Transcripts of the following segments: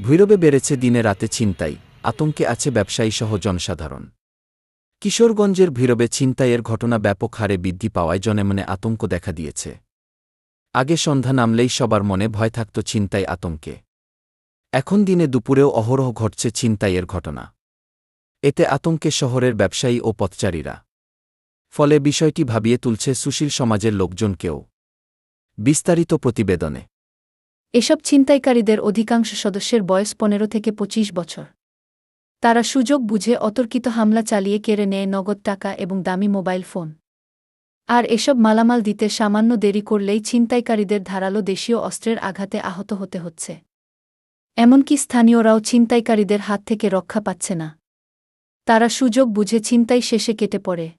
ভৈরবে বেড়েছে দিনে রাতে ছিনতাই, আতঙ্কে আছে ব্যবসায়ী সহ জনসাধারণ। কিশোরগঞ্জের ভৈরবে ছিনতাইয়ের ঘটনা ব্যাপক হারে বৃদ্ধি পাওয়ায় জনমনে আতঙ্ক দেখা দিয়েছে। আগে সন্ধ্যা নামলেই সবার মনে ভয় থাকত ছিনতাই আতঙ্কে। এখন দিনে দুপুরেও অহরহ ঘটছে ছিনতাইয়ের ঘটনা। এতে আতঙ্কে শহরের ব্যবসায়ী ও পথচারীরা। ফলে বিষয়টি ভাবিয়ে তুলছে সুশীল সমাজের লোকজনকেও বিস্তারিত প্রতিবেদনে। এসব ছিনতাইকারীদের অধিকাংশ সদস্যের বয়স পনেরো থেকে ২৫ বছর। তারা সুযোগ বুঝে অতর্কিত হামলা চালিয়ে কেড়ে নেয় নগদ টাকা এবং দামি মোবাইল ফোন। আর এসব মালামাল দিতে সামান্য দেরি করলেই ছিনতাইকারীদের ধারালো দেশীয় অস্ত্রের আঘাতে আহত হতে হচ্ছে। এমনকি স্থানীয়রাও ছিনতাইকারীদের হাত থেকে রক্ষা পাচ্ছে না। তারা সুযোগ বুঝে ছিনতাই শেষে কেটে পড়ে।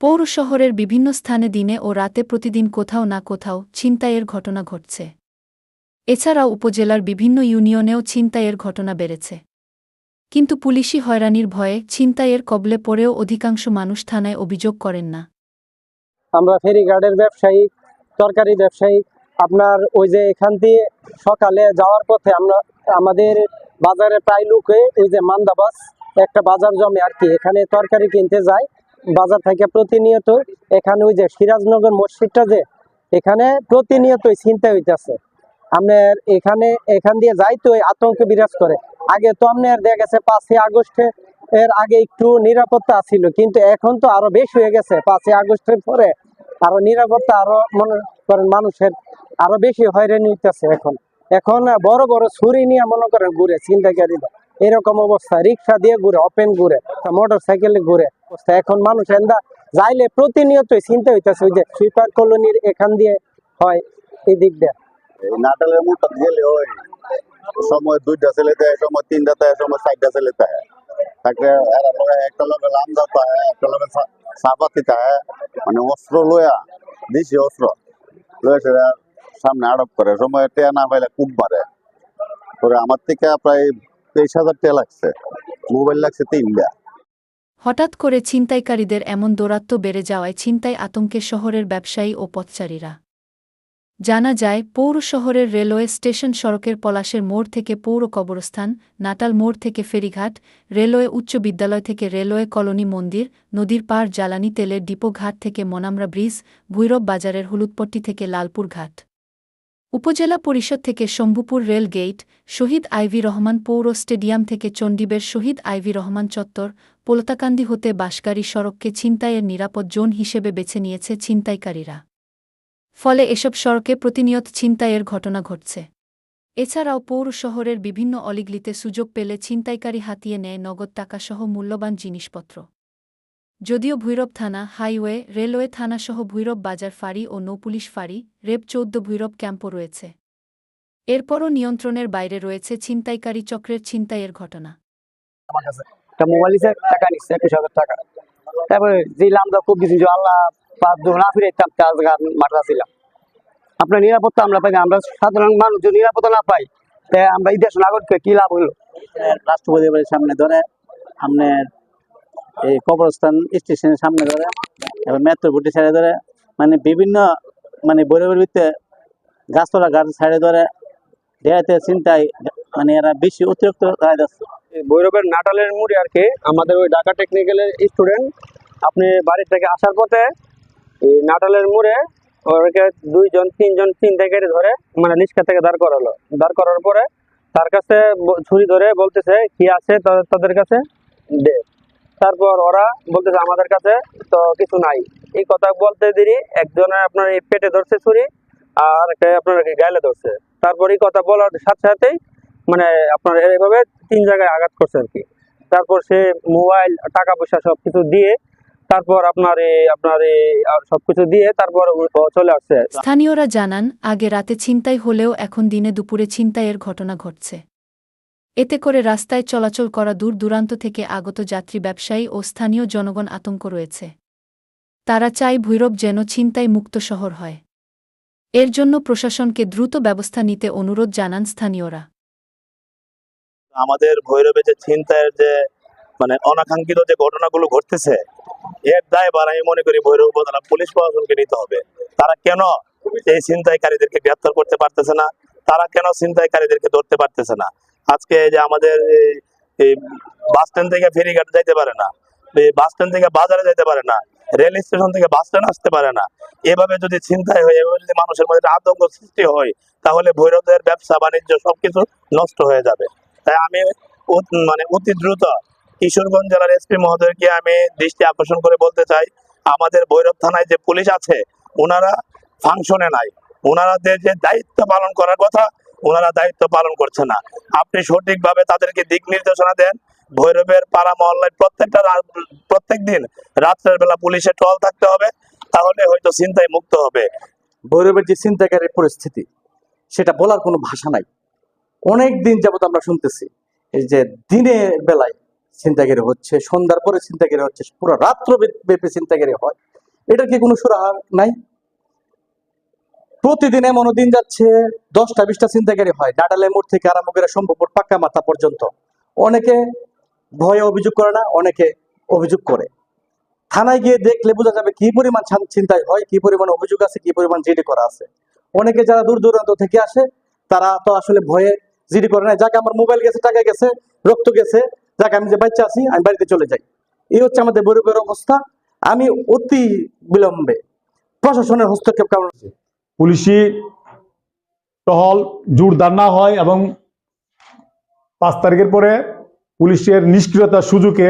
পৌর শহরের বিভিন্ন স্থানে দিনে ও রাতে প্রতিদিন কোথাও না কোথাও ছিনতাইয়ের ঘটনা ঘটছে। এছাড়াও উপজেলার বিভিন্ন ইউনিয়নেও ছিনতাইয়ের ঘটনা বেড়েছে। কিন্তু পুলিশি হয়রানির ভয়ে ছিনতাইয়ের কবলে পড়েও অধিকাংশ মানুষ থানায় অভিযোগ করেন না। আমরা ফেরিঘাটের ব্যবসায়ী, তরকারি ব্যবসায়ী, আপনার ওই যে এখান দিয়ে সকালে যাওয়ার পথে আমরা, আমাদের বাজারে প্রায় লোকে ওই যে মান্দাবাস, একটা বাজার জমে আর কি, এখানে তরকারি কিনতে যায়। বাজার থেকে প্রতিনিয়ত এখানে ওই যে সিরাজনগর মসজিদটা যে, এখানে প্রতিনিয়তই চিন্তা হইতেছে। আপনার এখানে, এখান দিয়ে যাইতে আতঙ্ক বিরাজ করে। আগে তো আপনার দেখা গেছে পাঁচই আগস্টে এর আগে একটু নিরাপত্তা ছিল, কিন্তু এখন তো আরও বেশি হয়ে গেছে। পাঁচই আগস্টের পরে আরও নিরাপত্তা আরও মনে করেন মানুষের আরও বেশি হয়রানি হইতেছে এখন। এখন বড় বড় ছুরি নিয়ে মনে করেন ঘুরে, ছিনতাইকারীরা। এরকম অবস্থা, রিক্সা দিয়ে ঘুরে ওপেন ঘুরে মোটর সাইকেলে ঘুরে অবস্থা। এখন মানুষ এন্দা যাইলে প্রতিনিয়তই চিন্তা হইতেছে ওই যে সুইপার কলোনির এখান দিয়ে হয়, এই দিক দিয়ে। নাটালের মতো গেলে ওই সময় দুইটা ছেলে দেয়, সময় তিনটা দেয়, সময় চারটা ছেলে দেয়। তাকে একটা হয় একটা লগে সাপাতি মানে অস্ত্র লয়া দিছি অস্ত্র। লয়ে সামনে আড়প করে, সময় টেয়া না পাইলে কুপ মারে। পরে আমার থেকে প্রায় তেইশ হাজার টেয়া লাগছে। মোবাইল লাগছে তিনটা। হঠাৎ করে ছিনতাইকারীদের এমন দৌরাত্ম্য বেড়ে যাওয়ায় ছিনতাই আতঙ্কে শহরের ব্যবসায়ী ও পথচারীরা। জানা যায়, পৌর শহরের রেলওয়ে স্টেশন সড়কের পলাশের মোড় থেকে পৌর কবরস্থান, নাটাল মোড় থেকে ফেরিঘাট, রেলওয়ে উচ্চ বিদ্যালয় থেকে রেলওয়ে কলোনি মন্দির, নদীর পাড় জ্বালানি তেলের ডিপো ঘাট থেকে মনামরা ব্রিজ, ভৈরব বাজারের হলুদপট্টি থেকে লালপুর ঘাট। উপজেলা পরিষদ থেকে শম্ভুপুর রেল গেট শহীদ আইভি রহমান পৌর স্টেডিয়াম থেকে চণ্ডীবের শহীদ আইভি রহমান চত্বর, পোলতাকান্দি হতে বাঁশগাড়ি সড়ককে ছিনতাইয়ের নিরাপদ জোন হিসেবে বেছে নিয়েছে ছিনতাইকারীরা। ফলে এসব সড়কে প্রতিনিয়ত ছিনতাইয়ের ঘটনা ঘটছে। এছাড়াও পৌর শহরের বিভিন্ন অলিগলিতে সুযোগ পেলে ছিনতাইকারী হাতিয়ে নেয় নগদ টাকাসহ মূল্যবান জিনিসপত্র। যদিও ভৈরব থানা, হাইওয়ে, রেলওয়ে থানাসহ ভৈরব বাজার ফাঁড়ি ও নৌপুলিশ ফাঁড়ি রেব চৌদ্দ ভৈরব ক্যাম্পও রয়েছে। এরপরও নিয়ন্ত্রণের বাইরে রয়েছে ছিনতাইকারী চক্রের ছিনতাইয়ের ঘটনা। মোবাইল টাকা নিচ্ছে একুশ হাজার টাকা। তারপরে যে লামদা খুব কিছু আল্লাহ ফিরে মাঠা ছিলাম আপনার নিরাপত্তা আমরা পাই না আমরা সাধারণ মানুষ যদি নিরাপত্তা না পাই তাই আমরা এই দেশ নাগরিককে কি লাভ হলো রাষ্ট্রপতি সামনে ধরে আপনার এই কবরস্থান স্টেশনের সামনে ধরে এবার মেট্রো বুটি সাইডে ধরে মানে বিভিন্ন মানে বৈরবের ভিতরে গাছতলা গাছ সাইডে ধরে দেয়াতে চিন্তায় মানে এরা বেশি অতিরিক্ত রায় যাচ্ছে ভৈরবের নাটালের মুড়ে আর কি আমাদের ওই ঢাকা টেকনিক্যালের স্টুডেন্ট আপনি বাড়ি থেকে আসার পথে নাটালের মুড়ে ওকে দুইজন, তিনজন, তিন থেকে ধরে মানে লিস্কা থেকে দাঁড় করালো। দাঁড় করার পরে তার কাছে ছুরি ধরে বলতেছে, কি আছে তাদের কাছে? দে। তারপর ওরা বলতেছে, আমাদের কাছে তো কিছু নাই। এই কথা বলতে দেরি একজনের আপনার এই পেটে ধরছে ছুরি, আর একটা আপনার গাইলে ধরছে। তারপর এই কথা বলার সাথে সাথেই মানে আপনার এইভাবে তিন জায়গায় আঘাত করছে আর কি। তারপর সে মোবাইল, টাকা পয়সা সব কিছু দিয়ে তারপর আপনার এই আপনার এই সবকিছু দিয়ে তারপর চলে আসছে। স্থানীয়রা জানান আগে রাতে ছিনতাই হলেও এখন দিনে দুপুরে ছিনতাইয়ের ঘটনা ঘটছে। এতে করে রাস্তায় চলাচল করা দূর দূরান্ত থেকে আগত যাত্রী ব্যবসায়ী ও স্থানীয় জনগণ আতঙ্ক রয়েছে। তারা চায় ভৈরব যেন ছিনতাই মুক্ত শহর হয়। এর জন্য প্রশাসনকে দ্রুত ব্যবস্থা নিতে অনুরোধ জানান স্থানীয়রা। আমাদের ভৈরবে যে ছিনতাইয়ের যে মানে অনাকাঙ্ক্ষিত যে ঘটনাগুলো ঘটতেছে এর দায়ভার আমি মনে করি ভৈরব উপজেলা পুলিশ প্রশাসনকে নিতে হবে। তারা কেন এই ছিনতাইকারীদেরকে গ্রেপ্তার করতে পারতেছে না? তারা কেন ছিনতাইকারীদেরকে ধরতে পারতেছে না? আজকে যে আমাদের বাস স্ট্যান্ড থেকে ফেরিঘাট যাইতে পারে না বাস স্ট্যান্ড থেকে বাজারে যাইতে পারে না, রেল স্টেশন থেকে বাস স্ট্যান্ড আসতে পারে না, এভাবে যদি চিন্তায় হয়, এভাবে যদি মানুষের মধ্যে আতঙ্ক সৃষ্টি হয়, তাহলে ভৈরবের ব্যবসা, বাণিজ্য সবকিছু নষ্ট হয়ে যাবে। তাই আমি মানে অতি দ্রুত কিশোরগঞ্জ জেলার এসপি মহোদয়কে আমি দৃষ্টি আকর্ষণ করে বলতে চাই, আমাদের ভৈরব থানায় যে পুলিশ আছে ওনারা ফাংশনে নাই। ওনারা যে দায়িত্ব পালন করার কথা ওনারা দায়িত্ব পালন করছে না। আপনি সঠিকভাবে তাদেরকে দিক নির্দেশনা দেন। ভৈরবের পাড়া মহল্লায় প্রত্যেকটা প্রত্যেক দিন রাত্রের বেলা পুলিশে টল থাকতে হবে, তাহলে হয়তো চিন্তায় মুক্ত হবে। ভৈরবের যে চিন্তাকারীর পরিস্থিতি, সেটা বলার কোনো ভাষা নাই। অনেক দিন যাবত আমরা শুনতেছি যে দিনের বেলায় চিন্তাকারী হচ্ছে, সন্ধ্যার পরে চিন্তাকারী হচ্ছে, পুরো রাত্র ব্যাপী চিন্তাকারী হয়। এটার কি কোনো সুরাহার নাই? প্রতিদিন এমন দিন যাচ্ছে, দশটা, বিশটা চিন্তাকারী হয়। ডাটালের মোড় থেকে আরম্ভ করে সম্ভবপুর পাক্কা মাথা পর্যন্ত। অনেকে ভয়ে অভিযোগ করে না, অনেকে অভিযোগ করে। থানায় গিয়ে দেখলে বোঝা যাবে কি পরিমাণ চিন্তায় হয়, কি পরিমাণ অভিযোগ আছে, কি পরিমাণ জিডি করা আছে। অনেকে যারা দূর দূরান্ত থেকে আসে, তারা তো আসলে ভয়ে জিডি করে না যাকে, আমার মোবাইল গেছে, টাকা গেছে, রক্ত গেছে যাকে, আমি যে বাচ্চা আছি, আমি বাড়িতে চলে যাই। এই হচ্ছে আমাদের বৈরবের অবস্থা। আমি অতি বিলম্বে প্রশাসনের হস্তক্ষেপ কারণ পুলিশি টহল জোরদার না হয় এবং পাঁচ তারিখের পরে পুলিশের নিষ্ক্রিয়তার সুযোগে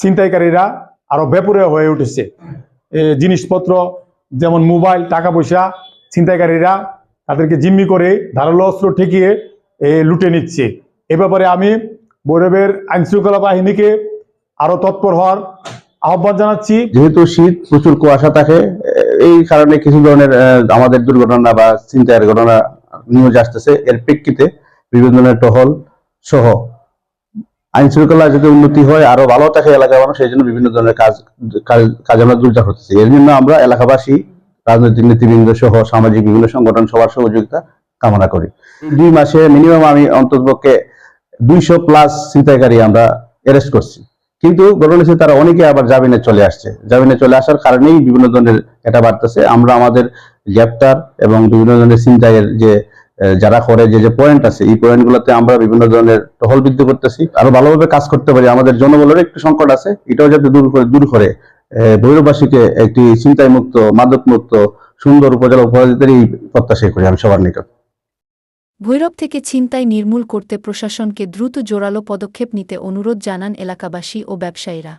ছিনতাইকারীরা আরও বেপুরে হয়ে উঠেছে। জিনিসপত্র যেমন মোবাইল টাকা পয়সা ছিনতাইকারীরা তাদেরকে জিম্মি করে ধারালো অস্ত্র ঠেকিয়ে লুটে নিচ্ছে। এ ব্যাপারে আমি বৈরবের আইনশৃঙ্খলা বাহিনীকে আরও তৎপর হওয়ার আহ্বান জানাচ্ছি। যেহেতু শীত, প্রচুর কুয়াশা থাকে এই কারণে কিছু ধরনের আমাদের দুর্ঘটনা বা চিন্তার ঘটনা নিউজ আসতেছে। এর প্রেক্ষিতে বিভিন্ন ধরনের টহল সহ আইন শৃঙ্খলা যদি উন্নতি হয়, আরও ভালো থাকে এলাকার মানুষ, সেই জন্য বিভিন্ন ধরনের কাজ, কাজ- আমরা দ্রুত করতেছি। এর জন্য আমরা এলাকাবাসী, রাজনৈতিক নেতৃবৃন্দ সহ সামাজিক বিভিন্ন সংগঠন সবার সহযোগিতা কামনা করি। দুই মাসে মিনিমাম আমি অন্ততপক্ষে দুইশো প্লাস ছিনতাইকারী আমরা অ্যারেস্ট করছি। কিন্তু ঘটনা হচ্ছে তারা অনেকে আবার জামিনে চলে আসছে। জামিনে চলে আসার কারণেই বিভিন্ন ধরনের এটা বাড়তেছে। আমরা আমাদের গ্রেপ্তার এবং বিভিন্ন ধরনের চিন্তায়ের যে যারা করে যে যে পয়েন্ট আছে, এই পয়েন্ট গুলোতে আমরা বিভিন্ন ধরনের টহল বৃদ্ধি করতেছি। আরও ভালোভাবে কাজ করতে পারি। আমাদের জনবলের একটু সংকট আছে। এটাও যাতে দূর করে দূর করে ভৈরববাসীকে একটি চিন্তায় মুক্ত মাদক মুক্ত সুন্দর উপজেলা উপহার দিতে এই প্রত্যাশাই করি আমি সবার নিকট। ভৈরব থেকে ছিনতাই নির্মূল করতে প্রশাসনকে দ্রুত জোরালো পদক্ষেপ নিতে অনুরোধ জানান এলাকাবাসী ও ব্যবসায়ীরা।